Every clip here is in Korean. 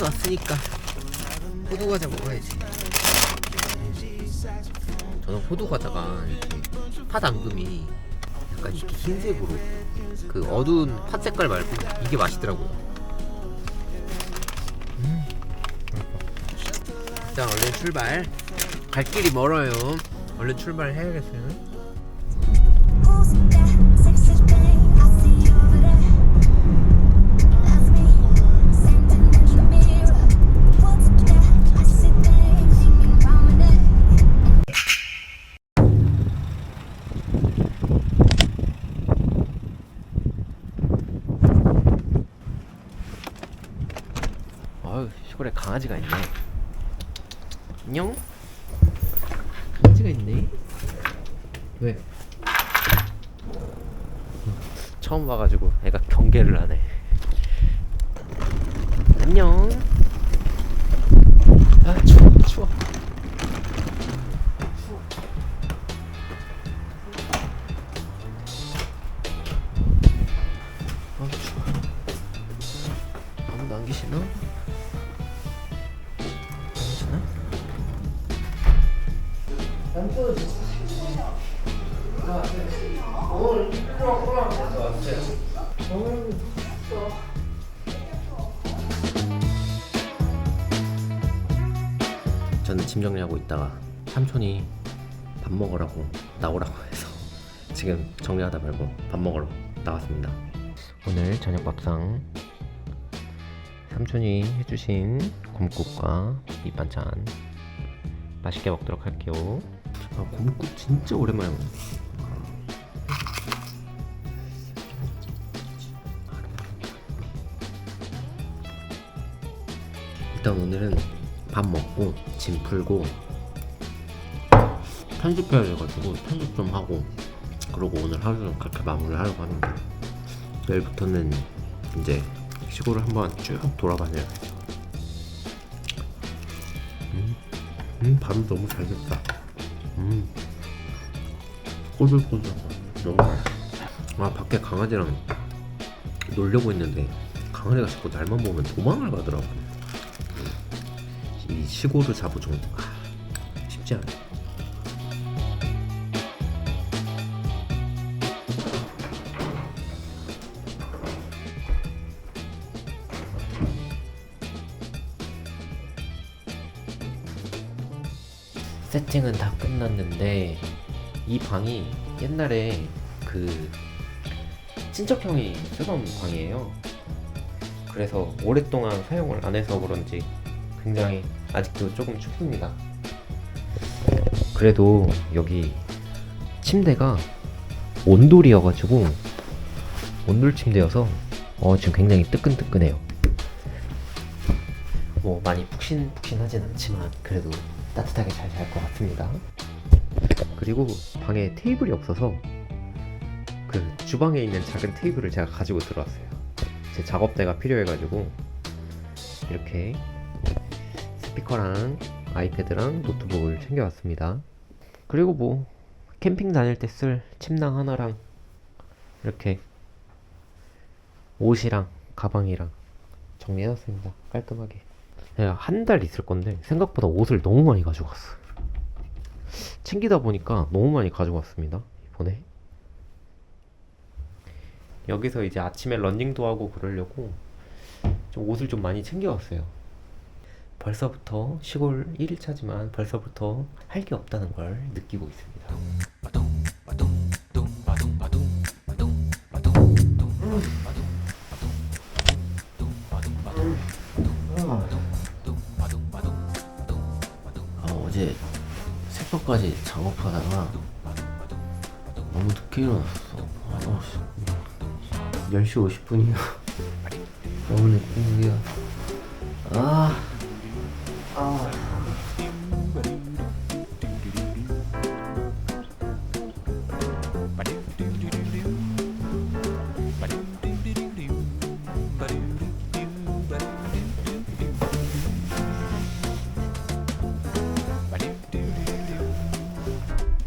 휴게소 왔으니까 호두 과자 먹어야지. 저는 호두 과자가 이렇게 팥 앙금이 약간 이렇게 흰색으로 그 어두운 팥 색깔 말고 이게 맛있더라고요. 음. 자 얼른 출발. 갈 길이 멀어요. 얼른 출발해야겠어요. 왜? 처음 봐가지고 애가 경계를 하네. 안녕. 아 추워 추워. 아 추워. 아무도 안 계시나? 괜찮아? 저는 짐 정리하고 있다가 삼촌이 밥 먹으라고 나오라고 해서 지금 정리하다 말고 밥 먹으러 나왔습니다. 오늘 저녁 밥상 삼촌이 해주신 곰국과 밑반찬 맛있게 먹도록 할게요. 아, 곰국 진짜 오랜만에 먹네. 일단 오늘은 밥 먹고 짐 풀고 편집해야 돼가지고 편집 좀 하고 그러고 오늘 하루는 그렇게 마무리를 하려고 합니다. 내일부터는 이제 시골을 한번 쭉 돌아다녀요. 음, 음 밥이 너무 잘 됐다. 음, 꼬들꼬들 너무 맛있어. 아 밖에 강아지랑 놀려고 했는데 강아지가 자꾸 날만 보면 도망을 가더라고. 이 시골을 잡아준 아, 쉽지 않아. 세팅은 다 끝났는데 이 방이 옛날에 그 친척 형이 쓰던 방이에요. 그래서 오랫동안 사용을 안 해서 그런지 굉장히 아직도 조금 춥습니다. 그래도 여기 침대가 온돌이어가지고 온돌 침대여서 어 지금 굉장히 뜨끈뜨끈해요. 뭐 많이 푹신푹신하진 않지만 그래도 따뜻하게 잘 잘 것 같습니다. 그리고 방에 테이블이 없어서 그 주방에 있는 작은 테이블을 제가 가지고 들어왔어요. 제 작업대가 필요해가지고 이렇게 스피커랑 아이패드랑 노트북을 챙겨왔습니다. 그리고 뭐 캠핑 다닐 때 쓸 침낭 하나랑 이렇게 옷이랑 가방이랑 정리해놨습니다. 깔끔하게. 내가 한달 있을 건데 생각보다 옷을 너무 많이 가져갔어. 챙기다 보니까 너무 많이 가져갔습니다. 이번에. 여기서 이제 아침에 런닝도 하고 그러려고 좀 옷을 좀 많이 챙겨왔어요. 벌써부터 시골 1일차지만 벌써부터 할 게 없다는 걸 느끼고 있습니다. 아, 어제 새벽까지 작업하다가 너무 늦게 일어났어. 아, 씨. 10시 50분이야. 너무 늦게 아. 아.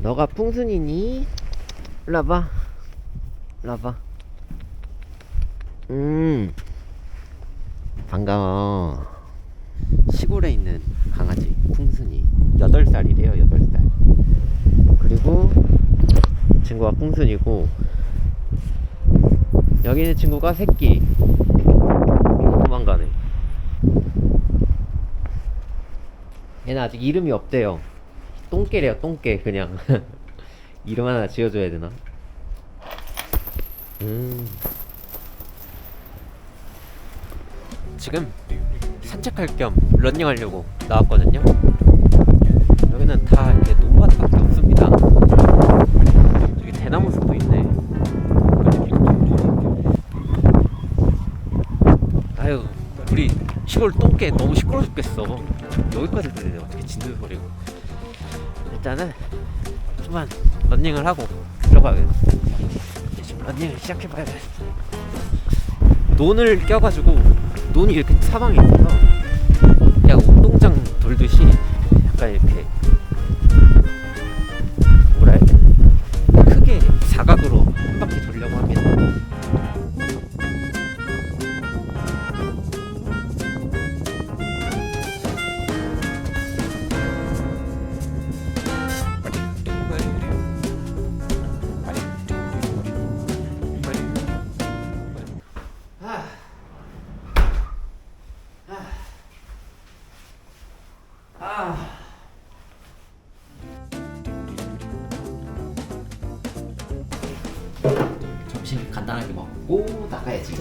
너가 풍순이니? 일로 와봐. 음. 반가워. 시골에 있는 강아지 풍순이. 8살이래요, 8살. 그리고 친구가 풍순이고 여기 있는 친구가 새끼. 도망가네. 얘는 아직 이름이 없대요. 똥개래요, 똥개 그냥. 이름 하나 지어줘야 되나? 음. 지금 산책할 겸 런닝하려고 나왔거든요. 여기는 다 이렇게 논밭밖에 없습니다. 저기 대나무 숲도 있네. 아유, 우리 시골 똥개 너무 시끄러 죽겠어. 여기까지 들리네 어떻게 짖는 소리가. 일단은 좀만 런닝을 하고 들어가야겠다. 이제 좀 런닝을 시작해봐야겠어. 논을 껴가지고 논이 이렇게 사방에 있어서 그냥 운동장 돌듯이 약간 이렇게 점심 간단하게 먹고 나가야지.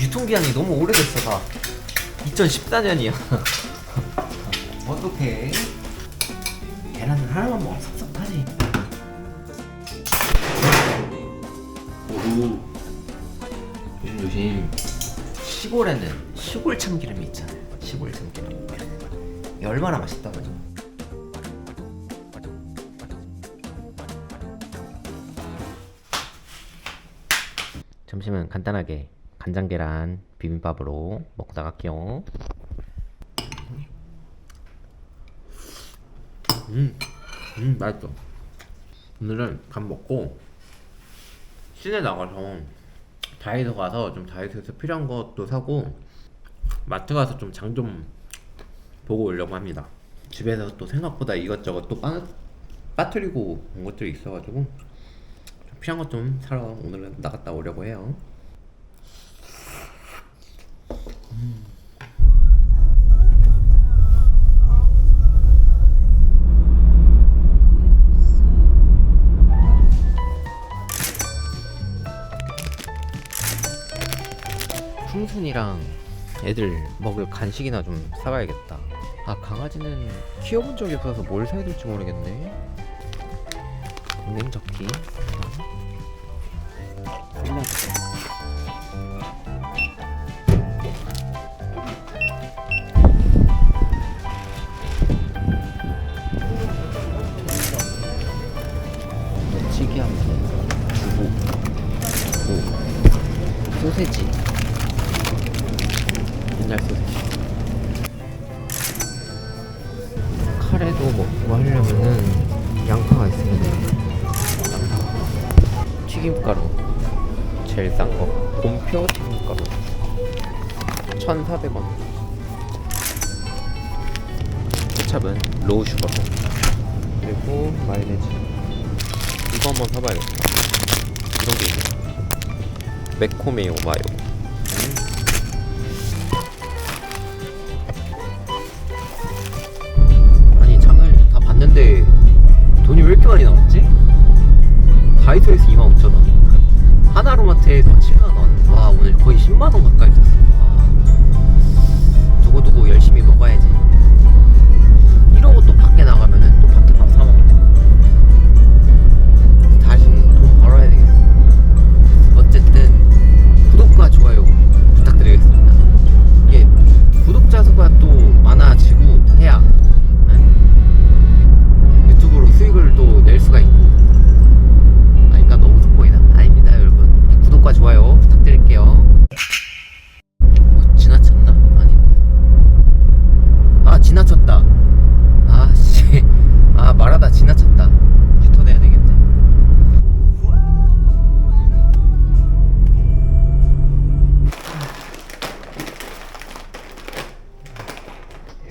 유통기한이 너무 오래됐어 다. 2014년이야. 어떡해. 계란을 하나만 먹으면 조심 조심 시골에는 시골 참기름이 있잖아요. 시골 참기름 이게 얼마나 맛있다고요 점심은 간단하게 간장 계란 비빔밥으로 먹고 나갈게요. 음, 음 맛있어. 오늘은 밥 먹고 시내 나가서 다이소 가서 좀 다이소에서 필요한 것도 사고 마트 가서 좀장좀 보고 오려고 합니다. 집에서 또 생각보다 이것저것 또 빠, 빠뜨리고 온 것들이 있어가지고 좀 필요한 것 좀 사러 오늘은 나갔다 오려고 해요. 풍순이랑 애들 먹을 간식이나 좀 사가야겠다. 아 강아지는 키워본 적이 없어서 뭘 사야 될지 모르겠네. 냉적기. 튀기하면서 두부, 무, 소세지. 옛날 소세지. 카레도 먹고 하려면은 양파가 있으면 돼요. 튀김가루 제일 싼 거. 곰표 튀김가루 1,400원. 케찹은 로우 슈거. 그리고 마요네즈. 이거 한번 사봐야겠다. 이런 게 있네. 매코메요 마요. 다이소에서 25,000원. 하나로마트에서 7만 원. 와 오늘 거의 10만 원 가까이 썼어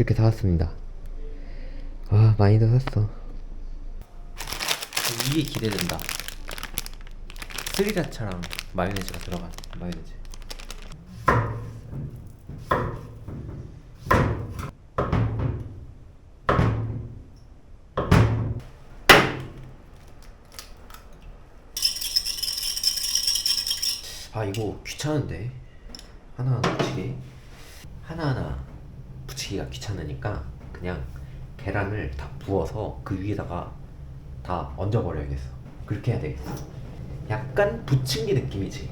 이렇게 사왔습니다. 아 많이도 샀어. 이게 기대된다. 스리라차랑 마요네즈가 들어간 마요네즈. 아 이거 귀찮은데 하나하나 붙이기 하나하나 붙이기가 귀찮으니까 그냥 계란을 다 부어서 그 위에다가 다 얹어버려야겠어. 그렇게 해야 되겠어. 약간 부침기 느낌이지.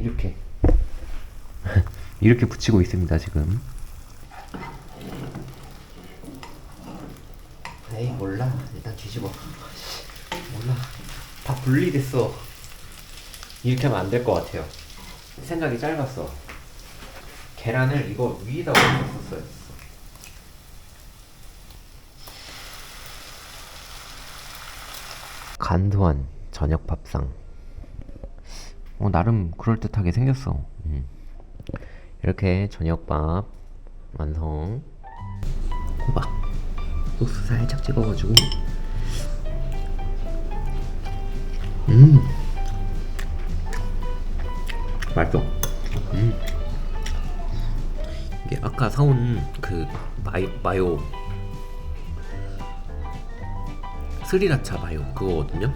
이렇게. 이렇게 붙이고 있습니다 지금. 에이 몰라. 일단 뒤집어. 몰라. 다 분리됐어. 이렇게 하면 안 될 것 같아요. 생각이 짧았어. 계란을 이거 위에다 올렸었어요. 간소한 저녁 밥상. 어 나름 그럴 듯하게 생겼어. 음. 이렇게 저녁밥 완성. 호박 소스 살짝 찍어가지고. 음. 맛있어. 아까 사온 그 마요, 마요 스리라차 마요 그거거든요.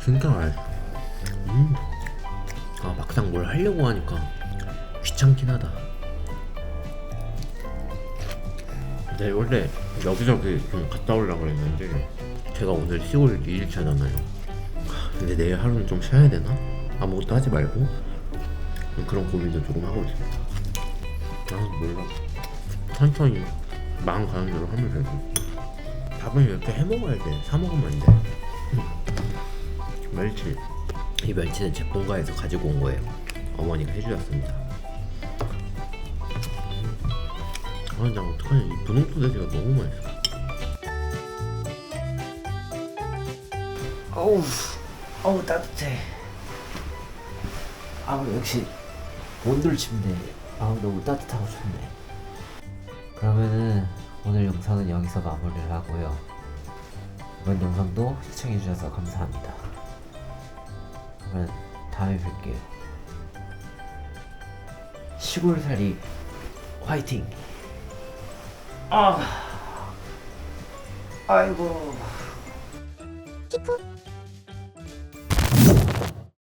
진짜 맛있어. 음. 아 막상 뭘 하려고 하니까 귀찮긴 하다. 네 원래 여기저기 좀 갔다 오려고 그랬는데 제가 오늘 10월 2일차잖아요. 근데 내일 하루는 좀 쉬어야 되나? 아무것도 하지 말고 그런 고민도 조금 하고 있습니다. 아 몰라. 천천히 마음 가는 대로 하면 되고. 밥은 이렇게 해 먹어야 돼. 사 먹으면 안 돼. 멸치. 이 멸치는 제 본가에서 가지고 온 거예요. 어머니가 해주셨습니다. 아, 나 어떡하냐. 이 분홍 소세지가 너무 맛있어. 어우, 어우 따뜻해. 아우 역시 온돌 침대. 아우 너무 따뜻하고 좋네. 그러면은 오늘 영상은 여기서 마무리를 하고요. 이번 영상도 시청해주셔서 감사합니다. 그러면 다음에 뵐게요. 시골살이 화이팅! 아, 아이고. 키프